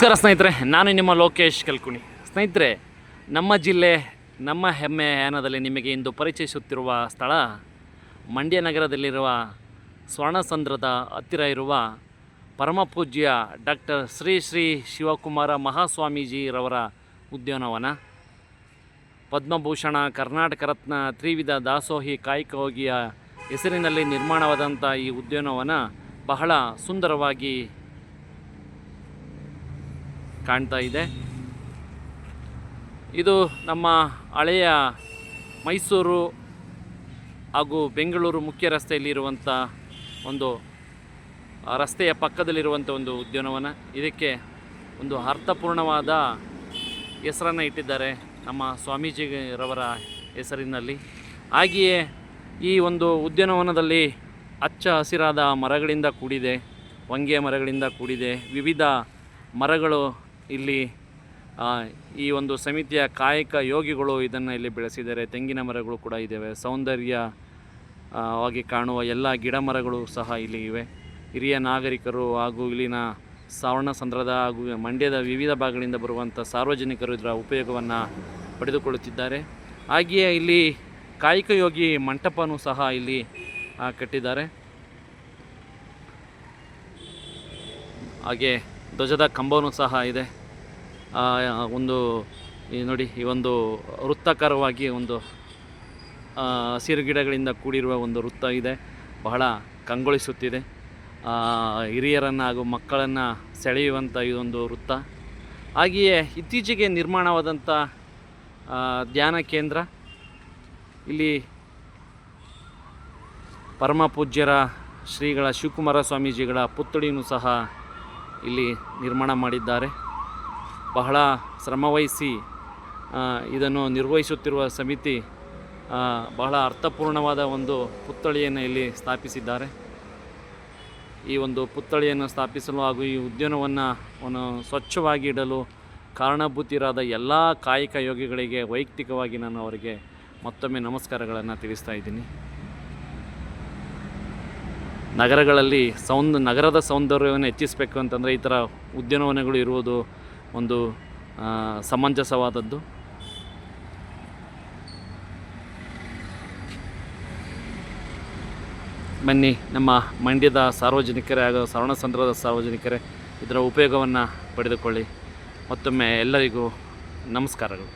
ನಮಸ್ಕಾರ ಸ್ನೇಹಿತರೆ, ನಾನು ನಿಮ್ಮ ಲೋಕೇಶ್ ಕಲ್ಕುಣಿ. ಸ್ನೇಹಿತರೆ, ನಮ್ಮ ಜಿಲ್ಲೆ, ನಮ್ಮ ಹೆಮ್ಮೆ ಯಾನದಲ್ಲಿ ನಿಮಗೆ ಇಂದು ಪರಿಚಯಿಸುತ್ತಿರುವ ಸ್ಥಳ ಮಂಡ್ಯ ನಗರದಲ್ಲಿರುವ ಸ್ವರ್ಣಸಂದ್ರದ ಹತ್ತಿರ ಇರುವ ಪರಮಪೂಜ್ಯ ಡಾಕ್ಟರ್ ಶ್ರೀ ಶ್ರೀ ಶಿವಕುಮಾರ ಮಹಾಸ್ವಾಮೀಜಿರವರ ಉದ್ಯಾನವನ. ಪದ್ಮಭೂಷಣ, ಕರ್ನಾಟಕ ರತ್ನ, ತ್ರಿವಿಧ ದಾಸೋಹಿ ಕಾಯಕಯೋಗಿಯ ಹೆಸರಿನಲ್ಲಿ ನಿರ್ಮಾಣವಾದಂಥ ಈ ಉದ್ಯಾನವನ ಬಹಳ ಸುಂದರವಾಗಿ ಕಾಣ್ತಾ ಇದೆ. ಇದು ನಮ್ಮ ಹಳೆಯ ಮೈಸೂರು ಹಾಗೂ ಬೆಂಗಳೂರು ಮುಖ್ಯ ರಸ್ತೆಯಲ್ಲಿರುವಂಥ ಒಂದು ರಸ್ತೆಯ ಪಕ್ಕದಲ್ಲಿರುವಂಥ ಒಂದು ಉದ್ಯಾನವನ. ಇದಕ್ಕೆ ಒಂದು ಅರ್ಥಪೂರ್ಣವಾದ ಹೆಸರನ್ನು ಇಟ್ಟಿದ್ದಾರೆ ನಮ್ಮ ಸ್ವಾಮೀಜಿರವರ ಹೆಸರಿನಲ್ಲಿ. ಹಾಗೆಯೇ ಈ ಒಂದು ಉದ್ಯಾನವನದಲ್ಲಿ ಹಚ್ಚ ಹಸಿರಾದ ಮರಗಳಿಂದ ಕೂಡಿದೆ, ಹೊಂಗೆ ಮರಗಳಿಂದ ಕೂಡಿದೆ, ವಿವಿಧ ಮರಗಳು ಇಲ್ಲಿ ಈ ಒಂದು ಸಮಿತಿಯ ಕಾಯಕ ಯೋಗಿಗಳು ಇದನ್ನು ಇಲ್ಲಿ ಬೆಳೆಸಿದ್ದಾರೆ. ತೆಂಗಿನ ಮರಗಳು ಕೂಡ ಇದ್ದಾವೆ. ಸೌಂದರ್ಯವಾಗಿ ವಾಗಿ ಕಾಣುವ ಎಲ್ಲ ಗಿಡ ಮರಗಳು ಸಹ ಇಲ್ಲಿ ಇವೆ. ಹಿರಿಯ ನಾಗರಿಕರು ಹಾಗೂ ಇಲ್ಲಿನ ಸಾವರ್ಣಸಂದ್ರದ ಹಾಗೂ ಮಂಡ್ಯದ ವಿವಿಧ ಭಾಗಗಳಿಂದ ಬರುವಂಥ ಸಾರ್ವಜನಿಕರು ಇದರ ಉಪಯೋಗವನ್ನು ಪಡೆದುಕೊಳ್ಳುತ್ತಿದ್ದಾರೆ. ಹಾಗೆಯೇ ಇಲ್ಲಿ ಕಾಯಕ ಯೋಗಿ ಮಂಟಪನೂ ಸಹ ಇಲ್ಲಿ ಕಟ್ಟಿದ್ದಾರೆ. ಹಾಗೆ ಧ್ವಜದ ಕಂಬವೂ ಸಹ ಇದೆ. ಒಂದು, ಈ ನೋಡಿ, ಈ ಒಂದು ವೃತ್ತಾಕಾರವಾಗಿ ಒಂದು ಹಸಿರು ಗಿಡಗಳಿಂದ ಕೂಡಿರುವ ಒಂದು ವೃತ್ತ ಇದೆ. ಬಹಳ ಕಂಗೊಳಿಸುತ್ತಿದೆ. ಹಿರಿಯರನ್ನು ಹಾಗೂ ಮಕ್ಕಳನ್ನು ಸೆಳೆಯುವಂಥ ಇದೊಂದು ವೃತ್ತ. ಹಾಗೆಯೇ ಇತ್ತೀಚೆಗೆ ನಿರ್ಮಾಣವಾದಂಥ ಧ್ಯಾನ ಕೇಂದ್ರ. ಇಲ್ಲಿ ಪರಮ ಪೂಜ್ಯರ ಶ್ರೀಗಳ ಶಿವಕುಮಾರ ಸ್ವಾಮೀಜಿಗಳ ಪುತ್ಥಳಿಯನ್ನು ಸಹ ಇಲ್ಲಿ ನಿರ್ಮಾಣ ಮಾಡಿದ್ದಾರೆ. ಬಹಳ ಶ್ರಮವಹಿಸಿ ಇದನ್ನು ನಿರ್ವಹಿಸುತ್ತಿರುವ ಸಮಿತಿ ಬಹಳ ಅರ್ಥಪೂರ್ಣವಾದ ಒಂದು ಪುತ್ಥಳಿಯನ್ನು ಇಲ್ಲಿ ಸ್ಥಾಪಿಸಿದ್ದಾರೆ. ಈ ಒಂದು ಪುತ್ಥಳಿಯನ್ನು ಸ್ಥಾಪಿಸಲು ಹಾಗೂ ಈ ಉದ್ಯಾನವನ್ನು ಸ್ವಚ್ಛವಾಗಿ ಇಡಲು ಕಾರಣಭೂತಿರಾದ ಎಲ್ಲ ಕಾಯಕ ಯೋಗಿಗಳಿಗೆ ವೈಯಕ್ತಿಕವಾಗಿ ನಾನು ಅವರಿಗೆ ಮತ್ತೊಮ್ಮೆ ನಮಸ್ಕಾರಗಳನ್ನು ತಿಳಿಸ್ತಾ ಇದ್ದೀನಿ. ನಗರಗಳಲ್ಲಿ ಸೌಂದ, ನಗರದ ಸೌಂದರ್ಯವನ್ನು ಹೆಚ್ಚಿಸಬೇಕು ಅಂತಂದರೆ ಈ ಥರ ಉದ್ಯಾನವನಗಳು ಇರುವುದು ಒಂದು ಸಮಂಜಸವಾದದ್ದು. ಬನ್ನಿ, ನಮ್ಮ ಮಂಡ್ಯದ ಸಾರ್ವಜನಿಕರೇ ಹಾಗೂ ಸವರ್ಣಸಂದ್ರದ ಸಾರ್ವಜನಿಕರೇ, ಇದರ ಉಪಯೋಗವನ್ನು ಪಡೆದುಕೊಳ್ಳಿ. ಮತ್ತೊಮ್ಮೆ ಎಲ್ಲರಿಗೂ ನಮಸ್ಕಾರಗಳು.